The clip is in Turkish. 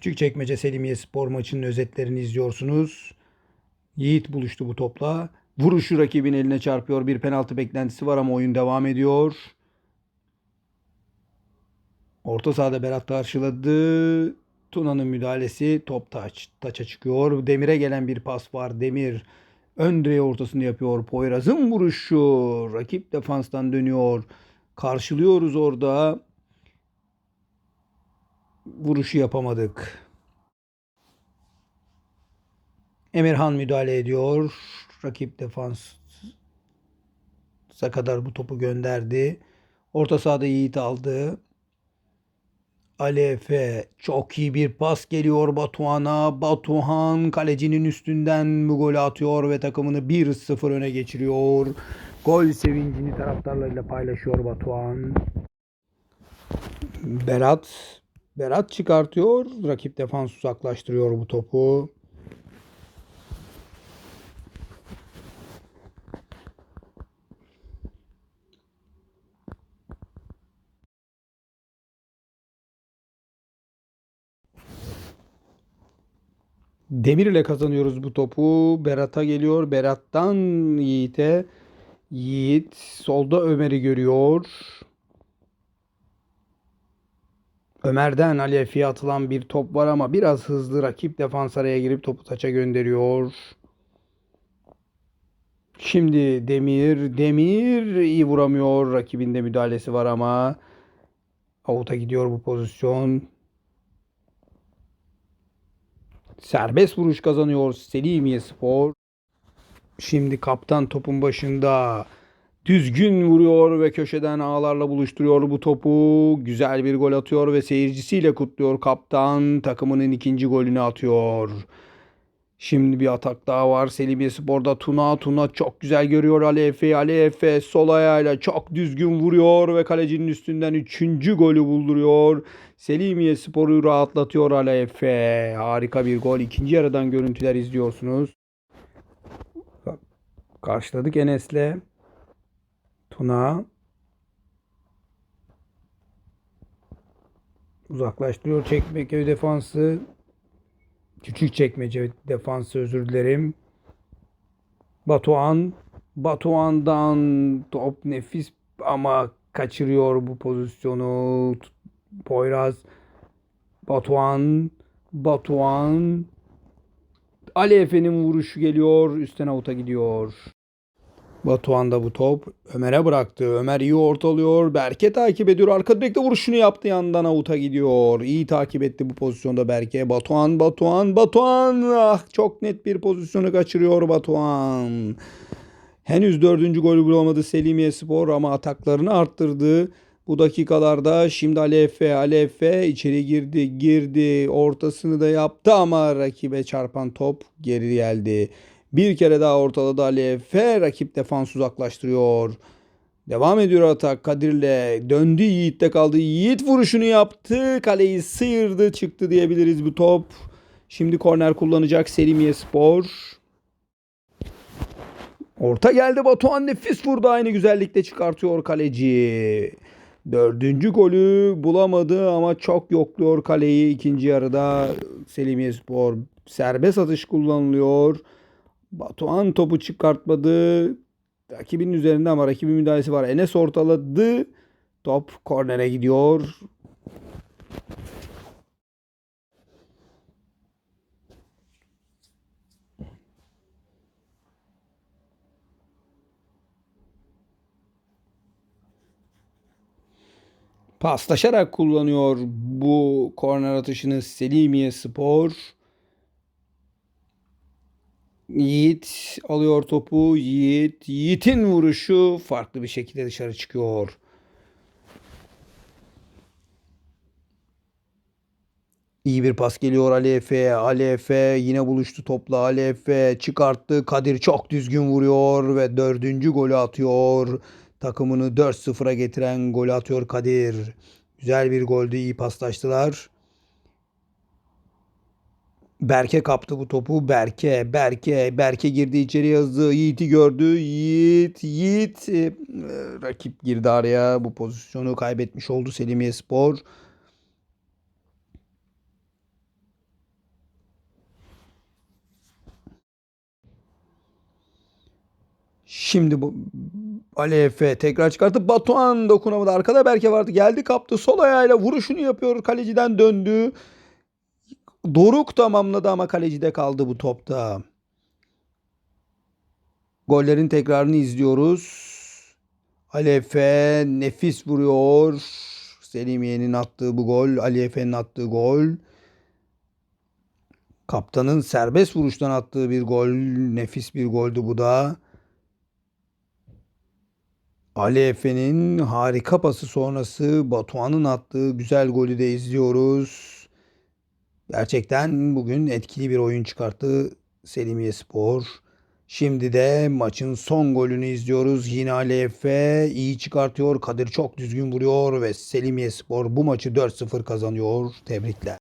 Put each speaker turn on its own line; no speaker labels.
Küçükçekmece Selimiye Spor maçının özetlerini izliyorsunuz. Yiğit buluştu bu topla. Vuruşu rakibin eline çarpıyor. Bir penaltı beklentisi var ama oyun devam ediyor. Orta sahada Berat karşıladı. Tuna'nın müdahalesi top taç, taça çıkıyor. Demir'e gelen bir pas var. Demir ön direğe ortasını yapıyor. Poyraz'ın vuruşu rakip defanstan dönüyor. Karşılıyoruz orada. Vuruşu yapamadık. Emirhan müdahale ediyor. Rakip defans kadar bu topu gönderdi. Orta sahada Yiğit aldı. Ali Efe çok iyi bir pas geliyor Batuhan'a. Batuhan kalecinin üstünden bu golü atıyor ve takımını 1-0 öne geçiriyor. Gol sevincini taraftarlarıyla paylaşıyor Batuhan. Berat Berat çıkartıyor. Rakip defans uzaklaştırıyor bu topu. Demir ile kazanıyoruz bu topu. Berat'a geliyor. Berat'tan Yiğit'e. Yiğit solda Ömer'i görüyor. Ömer'den Alefi'ye atılan bir top var ama biraz hızlı rakip defans araya girip topu taça gönderiyor. Şimdi Demir, Demir iyi vuramıyor. Rakibinde müdahalesi var ama avuta gidiyor bu pozisyon. Serbest vuruş kazanıyor Selimiye Spor. Şimdi kaptan topun başında düzgün vuruyor ve köşeden ağlarla buluşturuyor bu topu. Güzel bir gol atıyor ve seyircisiyle kutluyor kaptan. Takımının ikinci golünü atıyor. Şimdi bir atak daha var. Selimiye Spor'da Tuna. Tuna çok güzel görüyor Ali Efe'yi. Ali Efe sol ayağıyla çok düzgün vuruyor ve kalecinin üstünden üçüncü golü bulduruyor. Selimiye Spor'u rahatlatıyor Ali Efe. Harika bir gol. İkinci yarıdan görüntüler izliyorsunuz. Karşıladık Enes'le. Tuna. Uzaklaştırıyor Çekmeköy defansı. Küçük çekmece defansı özür dilerim. Batuhan. Batuhan'dan top nefis ama kaçırıyor bu pozisyonu. Poyraz. Batuhan. Batuhan. Ali Efe'nin vuruşu geliyor. Üstten avuta gidiyor. Batuhan da bu top Ömer'e bıraktı. Ömer iyi ortalıyor. Berke takip ediyor. Arka direkte vuruşunu yaptı. Yandan avuta gidiyor. İyi takip etti bu pozisyonda Berke. Batuhan, Batuhan, Batuhan. Ah çok net bir pozisyonu kaçırıyor Batuhan. Henüz dördüncü golü bulamadı Selimiye Spor ama ataklarını arttırdı. Bu dakikalarda şimdi Alefe, Alefe içeri girdi, girdi. Ortasını da yaptı ama rakibe çarpan top geri geldi. Bir kere daha ortaladı Ali Efe. Rakip defans uzaklaştırıyor. Devam ediyor atak Kadir'le. Döndü Yiğit'te kaldı. Yiğit vuruşunu yaptı. Kaleyi sıyırdı çıktı diyebiliriz bu top. Şimdi korner kullanacak Selimiye Spor. Orta geldi Batuhan nefis vurdu. Aynı güzellikte çıkartıyor kaleci. Dördüncü golü bulamadı ama çok yokluyor kaleyi. ikinci yarıda Selimiye Spor serbest atış kullanılıyor. Batuhan topu çıkartmadı. Rakibinin üzerinde ama rakibin müdahalesi var. Enes ortaladı. Top kornere gidiyor. Paslaşarak kullanıyor bu korner atışını Selimiye Spor. Yiğit alıyor topu. Yiğit. Yiğit'in vuruşu farklı bir şekilde dışarı çıkıyor. İyi bir pas geliyor Ali Efe. Ali Efe yine buluştu topla. Ali Efe çıkarttı. Kadir çok düzgün vuruyor ve dördüncü golü atıyor. Takımını 4-0'a getiren golü atıyor Kadir. Güzel bir goldü. iyi paslaştılar. Berke kaptı bu topu. Berke, Berke, Berke girdi içeriye hızlı. Yiğit'i gördü. Yiğit, Yiğit. Ee, rakip girdi araya. Bu pozisyonu kaybetmiş oldu Selimiye Spor. Şimdi bu Ali Efe tekrar çıkartıp Batuhan dokunamadı. Arkada Berke vardı. Geldi kaptı. Sol ayağıyla vuruşunu yapıyor. Kaleciden döndü. Doruk tamamladı ama kalecide kaldı bu topta. Gollerin tekrarını izliyoruz. Ali Efe nefis vuruyor. Selimiye'nin attığı bu gol. Ali Efe'nin attığı gol. Kaptanın serbest vuruştan attığı bir gol. Nefis bir goldü bu da. Ali Efe'nin harika pası sonrası Batuhan'ın attığı güzel golü de izliyoruz. Gerçekten bugün etkili bir oyun çıkarttı Selimiye Spor. Şimdi de maçın son golünü izliyoruz. Yine Ali Efe iyi çıkartıyor. Kadir çok düzgün vuruyor ve Selimiye Spor bu maçı 4-0 kazanıyor. Tebrikler.